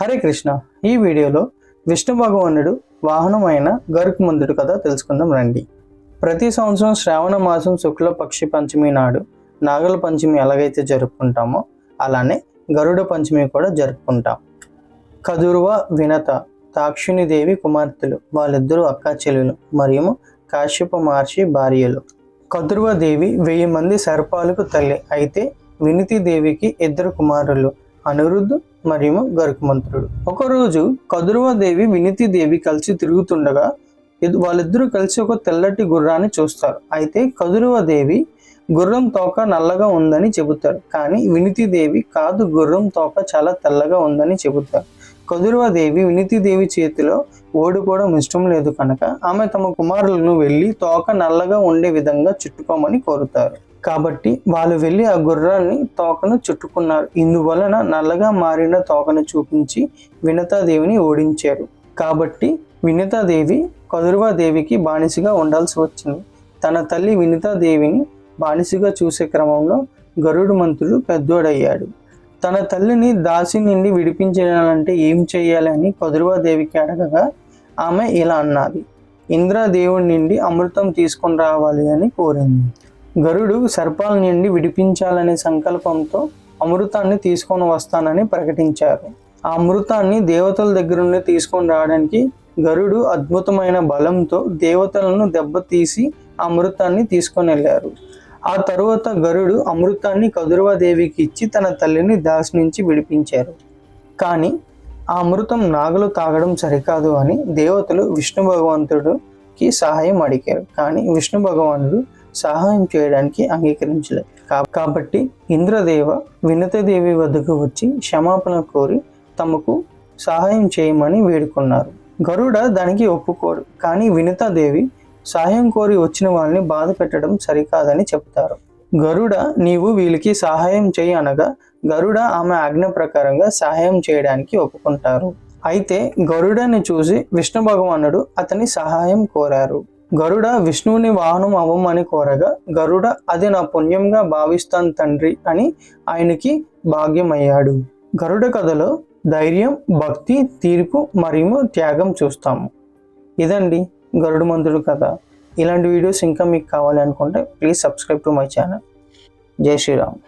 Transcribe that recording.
హరే కృష్ణ. ఈ వీడియోలో విష్ణు భగవానుడు వాహనమైన గరుకుమందుడు కథ తెలుసుకుందాం రండి. ప్రతి సంవత్సరం శ్రావణ మాసం శుక్ల పక్షి పంచమి నాడు నాగల పంచమి ఎలాగైతే జరుపుకుంటామో అలానే గరుడ పంచమి కూడా జరుపుకుంటాం. కదురువ వినత తాక్షుని దేవి కుమార్తెలు వాళ్ళిద్దరూ అక్కా చెల్లెలు మరియు కాశ్యప మహర్షి భార్యలు. కదురువ దేవి వెయ్యి మంది సర్పాలకు తల్లి అయితే వినితి దేవికి ఇద్దరు కుమారులు అనిరుద్ధ్ మరియు గరుకుమంత్రుడు ఒకరోజు కదురువదేవి వినితిదేవి దేవి కలిసి తిరుగుతుండగా వాళ్ళిద్దరూ కలిసి ఒక తెల్లటి గుర్రాన్ని చూస్తారు. అయితే కదురువదేవి గుర్రం తోక నల్లగా ఉందని చెబుతారు. కానీ వినితిదేవి కాదు గుర్రం తోక చాలా తెల్లగా ఉందని చెబుతారు. కదురువ వినితిదేవి చేతిలో ఓడిపోవడం ఇష్టం లేదు కనుక ఆమె తమ కుమారులను వెళ్ళి తోక నల్లగా ఉండే విధంగా చుట్టుకోమని కోరుతారు. కాబట్టి వాళ్ళు వెళ్ళి ఆ గుర్రాన్ని తోకను చుట్టుకున్నారు. ఇందువలన నల్లగా మారిన తోకను చూపించి వినతాదేవిని ఓడించారు. కాబట్టి వినితాదేవి కదురువాదేవికి బానిసగా ఉండాల్సి వచ్చింది. తన తల్లి వినితాదేవిని బానిసగా చూసే క్రమంలో గరుడు మంత్రుడు పెద్దోడయ్యాడు. తన తల్లిని దాసి నుండి విడిపించాలంటే ఏం చేయాలి అని కదురువాదేవికి అడగగా ఆమె ఇలా అన్నది. ఇంద్రదేవుడి నుండి అమృతం తీసుకొని రావాలి అని కోరింది. గరుడు సర్పాల నుండి విడిపించాలనే సంకల్పంతో అమృతాన్ని తీసుకొని వస్తానని ప్రకటించారు. ఆ అమృతాన్ని దేవతల దగ్గర నుండి తీసుకొని రావడానికి గరుడు అద్భుతమైన బలంతో దేవతలను దెబ్బతీసి ఆ అమృతాన్ని తీసుకొని వెళ్ళారు. ఆ తరువాత గరుడు అమృతాన్ని కదురవాదేవికి ఇచ్చి తన తల్లిని దాసి నుంచి విడిపించారు. కానీ ఆ అమృతం నాగులు తాగడం సరికాదు అని దేవతలు విష్ణు భగవంతుడికి సహాయం అడిగారు. కానీ విష్ణు భగవానుడు సహాయం చేయడానికి అంగీకరించలేదు. కా- కాబట్టి ఇంద్రదేవ వినతదేవి వద్దకు వచ్చి క్షమాపణ కోరి తమకు సహాయం చేయమని వేడుకున్నారు. గరుడ దానికి ఒప్పుకోడు కానీ వినతాదేవి సహాయం కోరి వచ్చిన వాళ్ళని బాధ పెట్టడం సరికాదని చెప్తారు గరుడ నీవు వీళ్ళకి సహాయం చేయి అనగా గరుడ ఆమె ఆజ్ఞ ప్రకారంగా సహాయం చేయడానికి ఒప్పుకుంటారు. అయితే గరుడని చూసి విష్ణు భగవానుడు అతని సహాయం కోరారు. గరుడ విష్ణువుని వాహనం అవ్వమని కోరగా గరుడ అది నా పుణ్యంగా భావిస్తాను తండ్రి అని ఆయనకి భాగ్యమయ్యాడు. గరుడ కథలో ధైర్యం భక్తి తీర్పు మరియు త్యాగం చూస్తాము. ఇదండి గరుడమంతుడు కథ. ఇలాంటి వీడియోస్ ఇంకా మీకు కావాలి అనుకుంటే please subscribe to my channel. జై శ్రీరామ్.